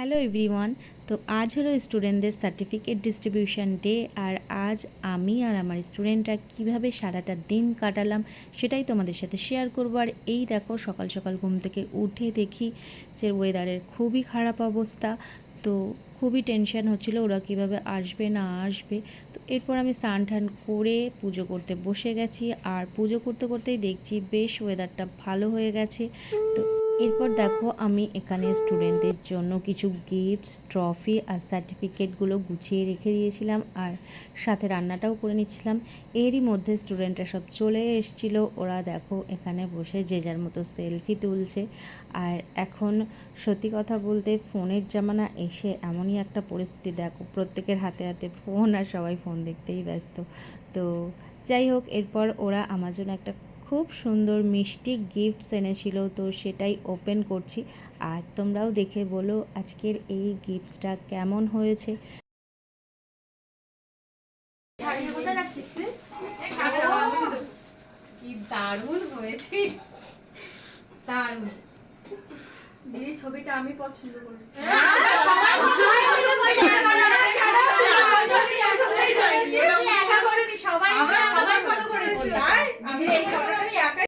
Hello everyone তো আজ হলো স্টুডেন্টদের সার্টিফিকেট ডিস্ট্রিবিউশন ডে আর আজ আমি আর আমার স্টুডেন্টরা কীভাবে সারাটা দিন কাটালাম সেটাই তোমাদের সাথে শেয়ার করব। আর এই দেখো সকাল সকাল ঘুম থেকে উঠে দেখি যে ওয়েদারের খুবই খারাপ অবস্থা। তো খুবই টেনশন হচ্ছিল ওরা কীভাবে আসবে না আসবে। তো এরপর আমি স্নান টান করে পুজো করতে বসে গেছি আর পুজো করতে করতেই দেখছি বেশ ওয়েদারটা ভালো হয়ে গেছে। তো এরপর দেখো আমি এখানে স্টুডেন্টদের জন্য কিছু গিফটস ট্রফি আর সার্টিফিকেটগুলো গুছিয়ে রেখে দিয়েছিলাম আর সাথে রান্নাটাও করে নিচ্ছিলাম। এরই মধ্যে স্টুডেন্টরা সব চলে এসেছিল। ওরা দেখো এখানে বসে যে যার মতো সেলফি তুলছে। আর এখন সত্যি কথা বলতে ফোনের জামানা এসে এমনই একটা পরিস্থিতি। দেখো প্রত্যেকের হাতে হাতে ফোন আর সবাই ফোন দেখতেই ব্যস্ত। তো যাই হোক, এরপর ওরা আমার জন্য একটা খুব সুন্দর মিষ্টি গিফটস এনেছিল তো সেটাই ওপেন করছি। আর তোমরাও দেখে বলো আজকের এই গিফটসটা কেমন হয়েছে। দারুণ হয়েছে। দারুণ। দিদি ছবিটা আমি পছন্দ করেছি আমরা সবাই পছন্দ করেছি আমি এই ছবিটা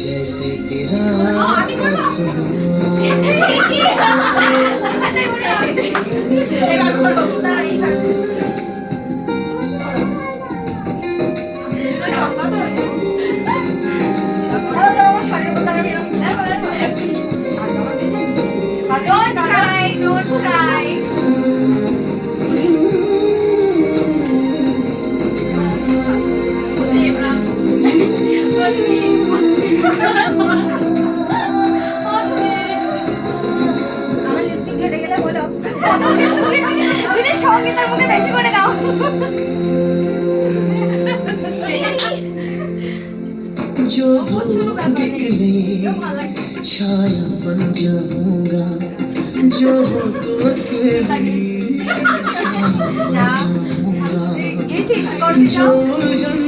जैसे तेरा सुनो Don't cry, don't cry. সঙ্গীতের মধ্যে বেশি করে দাও जो धूप निकले छाया बन जाऊंगा जो हो तो अकेली छाया बन जाऊंगा जो जन्मे हो मैं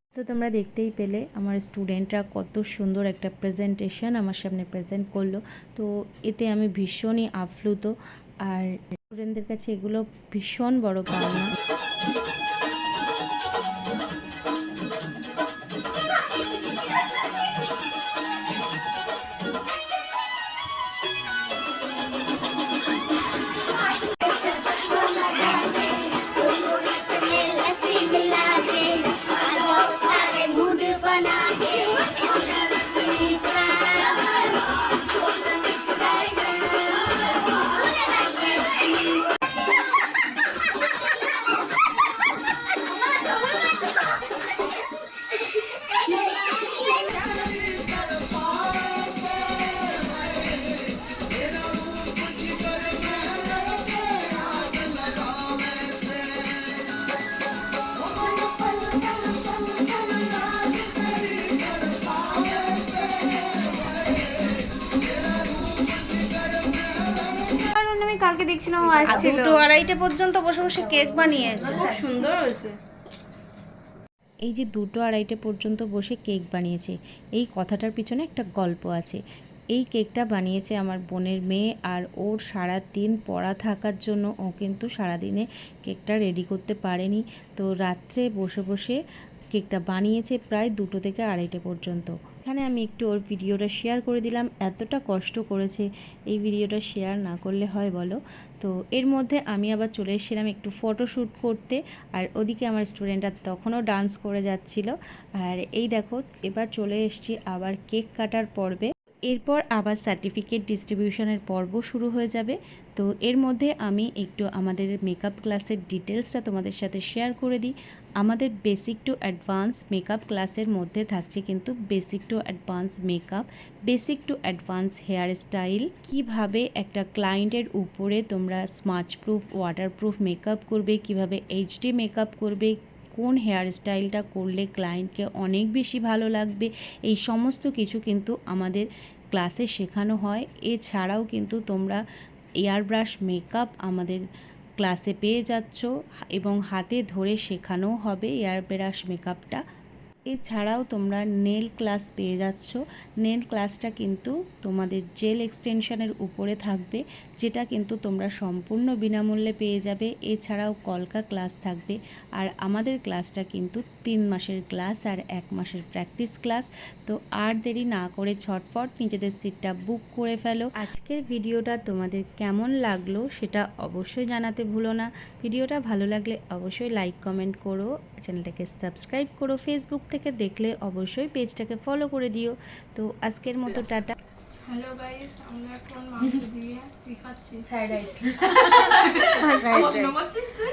তো তোমরা দেখতেই পেলে আমার স্টুডেন্টরা কত সুন্দর একটা প্রেজেন্টেশন আমার সামনে প্রেজেন্ট করল। তো এতে আমি ভীষণই আপ্লুত। আর স্টুডেন্টদের কাছে এগুলো ভীষণ বড় পাওনা কালকে দেখছিলাম ও আসছিল। দুটো আড়াইটে পর্যন্ত বসে বসে কেক বানিয়েছে। খুব সুন্দর হয়েছে। এই যে দুটো আড়াইটে পর্যন্ত বসে কেক বানিয়েছে এই কথাটার পিছনে একটা গল্প আছে। এই কেকটা বানিয়েছে আমার বোনের মেয়ে আর ওর সারা দিন পড়া থাকার জন্য ও কিন্তু সারাদিনে কেকটা রেডি করতে পারেনি। তো রাত্রে বসে বসে কেকটা বানিয়েছে প্রায় দুটো থেকে আড়াইটে পর্যন্ত। এখানে আমি একটু ওর ভিডিওটা শেয়ার করে দিলাম, এতটা কষ্ট করেছে এই ভিডিওটা শেয়ার না করলে হয় বলো? তো এর মধ্যে আমি আবার চলে এসেছিলাম একটু ফটোশ্যুট করতে, আর ওদিকে আমার স্টুডেন্টরা তখনও ডান্স করে যাচ্ছিল। আর এই দেখো, এবার চলে এসছি আবার কেক কাটার পর্বে। এরপর আবার সার্টিফিকেট ডিস্ট্রিবিউশনের পর্ব শুরু হয়ে যাবে। তো এর মধ্যে আমি একটু আমাদের মেকআপ ক্লাসের ডিটেলসটা তোমাদের সাথে শেয়ার করে দিই। আমাদের বেসিক টু অ্যাডভান্স মেকআপ ক্লাসের মধ্যে থাকছে কিন্তু basic to advance makeup basic to advance hair style কীভাবে একটা ক্লায়েন্টের উপরে তোমরা স্মাচ প্রুফ ওয়াটারপ্রুফ মেকআপ করবে, কীভাবে এইচডি মেকআপ করবে কোন হেয়ার স্টাইলটা করলে ক্লায়েন্টকে অনেক বেশি ভালো লাগবে, এই সমস্ত কিছু কিন্তু আমাদের ক্লাসে শেখানো হয়। এছাড়াও কিন্তু তোমরা এয়ার ব্রাশ মেকআপ আমাদের ক্লাসে পেয়ে যাচ্ছ এবং হাতে ধরে শেখানোও হবে এয়ার ব্রাশ মেকআপটা এছাড়াও তোমরা নেল ক্লাস পেয়ে যাচ্ছ। নেল ক্লাসটা কিন্তু তোমাদের জেল এক্সটেনশনের উপরে থাকবে। যেটা কিন্তু তোমরা সম্পূর্ণ বিনামূল্যে পেয়ে যাবে। এছাড়াও কলকা ক্লাস থাকবে আর আমাদের ক্লাসটা কিন্তু তিন মাসের ক্লাস আর এক মাসের প্র্যাকটিস ক্লাস। তো আর দেরি না করে ছটফট নিজেদের সিটটা বুক করে ফেলো। আজকের ভিডিওটা তোমাদের কেমন লাগল সেটা অবশ্যই জানাতে ভুলো না। ভিডিওটা ভালো লাগলে অবশ্যই লাইক, কমেন্ট করো, চ্যানেলটাকে সাবস্ক্রাইব করো, ফেসবুক থেকে দেখলে অবশ্যই পেজটাকে ফলো করে দিও। তো আজকের মতো টাটা। হ্যালো গাইস, আমরা এখন মাংস দিয়ে কি খাচ্ছি ফ্রাইড রাইস প্রশ্ন করছিস তুই